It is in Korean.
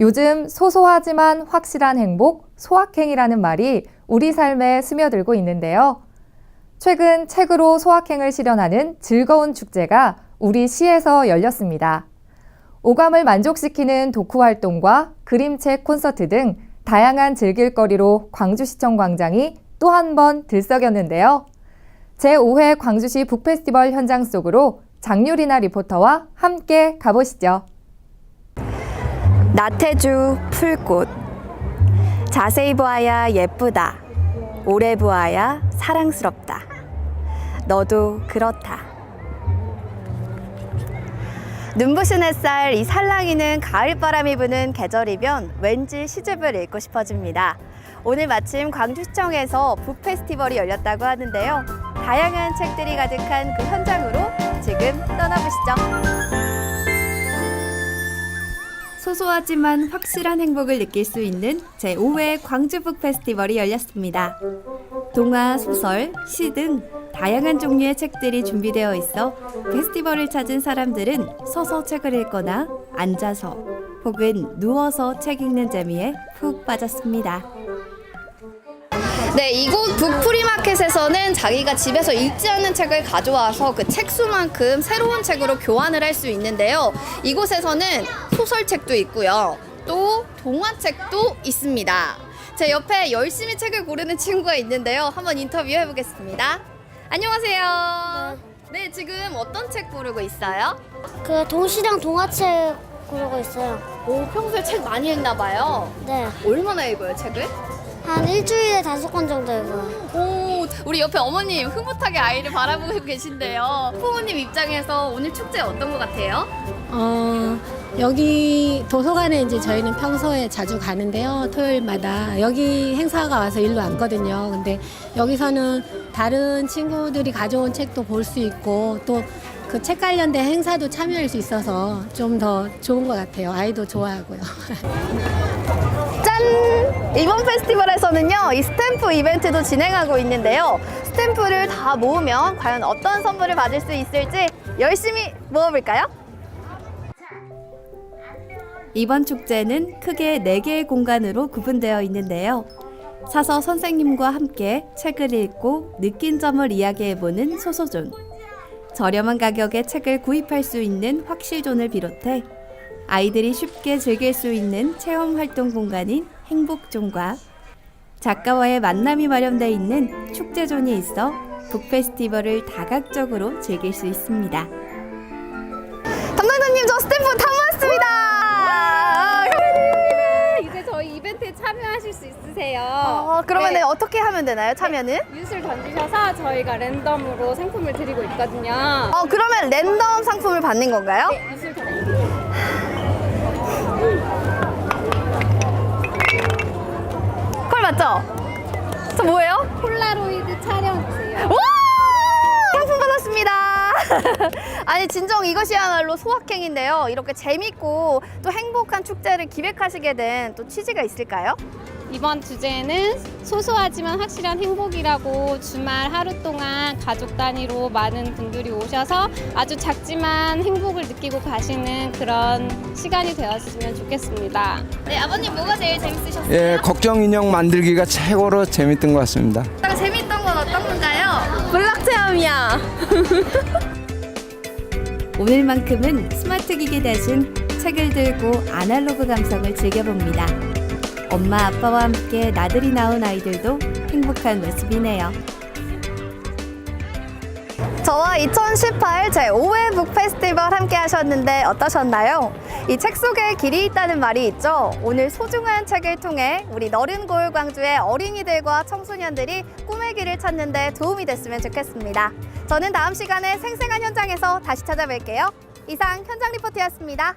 요즘 소소하지만 확실한 행복, 소확행이라는 말이 우리 삶에 스며들고 있는데요. 최근 책으로 소확행을 실현하는 즐거운 축제가 우리 시에서 열렸습니다. 오감을 만족시키는 독후 활동과 그림책 콘서트 등 다양한 즐길거리로 광주시청 광장이 또 한 번 들썩였는데요. 제5회 광주시 북페스티벌 현장 속으로 장유리나 리포터와 함께 가보시죠. 나태주 풀꽃. 자세히 보아야 예쁘다. 오래 보아야 사랑스럽다. 너도 그렇다. 눈부신 햇살 이 살랑이는 가을바람이 부는 계절이면 왠지 시집을 읽고 싶어집니다. 오늘 마침 광주시청에서 북페스티벌이 열렸다고 하는데요. 다양한 책들이 가득한 그 현장으로 지금 떠나보시죠 소소하지만 확실한 행복을 느낄 수 있는 제5회 광주북 페스티벌이 열렸습니다. 동화, 소설, 시 등 다양한 종류의 책들이 준비되어 있어 페스티벌을 찾은 사람들은 서서 책을 읽거나 앉아서 혹은 누워서 책 읽는 재미에 푹 빠졌습니다. 네, 이곳 북프리마 켓에서는 자기가 집에서 읽지 않는 책을 가져와서 그 책 수만큼 새로운 책으로 교환을 할 수 있는데요. 이곳에서는 소설책도 있고요. 또 동화책도 있습니다. 제 옆에 열심히 책을 고르는 친구가 있는데요. 한번 인터뷰해 보겠습니다. 안녕하세요. 네, 지금 어떤 책 고르고 있어요? 그 동시당 동화책 고르고 있어요. 오, 평소에 책 많이 읽나 봐요. 네. 얼마나 읽어요, 책을? 한 일주일에 다섯 권 정도 읽어요. 오, 우리 옆에 어머님 흐뭇하게 아이를 바라보고 계신데요. 부모님 입장에서 오늘 축제 어떤 것 같아요? 어, 여기 도서관에 이제 저희는 평소에 자주 가는데요. 토요일마다 여기 행사가 와서 일로 왔거든요. 근데 여기서는 다른 친구들이 가져온 책도 볼 수 있고 또 그 책 관련된 행사도 참여할 수 있어서 좀 더 좋은 것 같아요. 아이도 좋아하고요. 짠! 이번 페스티벌에서는요, 이 스탬프 이벤트도 진행하고 있는데요. 스탬프를 다 모으면 과연 어떤 선물을 받을 수 있을지 열심히 모아볼까요? 이번 축제는 크게 4개의 공간으로 구분되어 있는데요. 사서 선생님과 함께 책을 읽고 느낀 점을 이야기해보는 소소존. 저렴한 가격에 책을 구입할 수 있는 확실존을 비롯해 아이들이 쉽게 즐길 수 있는 체험 활동 공간인 행복존과 작가와의 만남이 마련되어 있는 축제존이 있어 북페스티벌을 다각적으로 즐길 수 있습니다. 담당자님 저 스탬프 다 모았습니다. 이제 저희 이벤트에 참여하실 수 있으세요. 어, 그러면 네, 어떻게 하면 되나요? 참여는? 윷을 던지셔서 저희가 랜덤으로 상품을 드리고 있거든요. 어 그러면 랜덤 상품을 받는 건가요? 네, 윷을 폴라로이드 촬영이세요. 와! 상품 받았습니다. 아니 진정 이것이야말로 소확행인데요. 이렇게 재밌고 또 행복한 축제를 기획하시게 된 또 취지가 있을까요? 이번 주제는 소소하지만 확실한 행복이라고 주말 하루 동안 가족 단위로 많은 분들이 오셔서 아주 작지만 행복을 느끼고 가시는 그런 시간이 되었으면 좋겠습니다. 네 아버님 뭐가 제일 재밌으셨어요? 예, 걱정 인형 만들기가 최고로 재밌던 것 같습니다. 체험이야. 오늘만큼은 스마트 기기 대신 책을 들고 아날로그 감성을 즐겨봅니다. 엄마 아빠와 함께 나들이 나온 아이들도 행복한 모습이네요. 저와 2018 제5회 북 페스티벌 함께 하셨는데 어떠셨나요? 이 책 속에 길이 있다는 말이 있죠. 오늘 소중한 책을 통해 우리 너른 고을 광주의 어린이들과 청소년들이 꿈의 길을 찾는 데 도움이 됐으면 좋겠습니다. 저는 다음 시간에 생생한 현장에서 다시 찾아뵐게요. 이상 현장 리포트였습니다.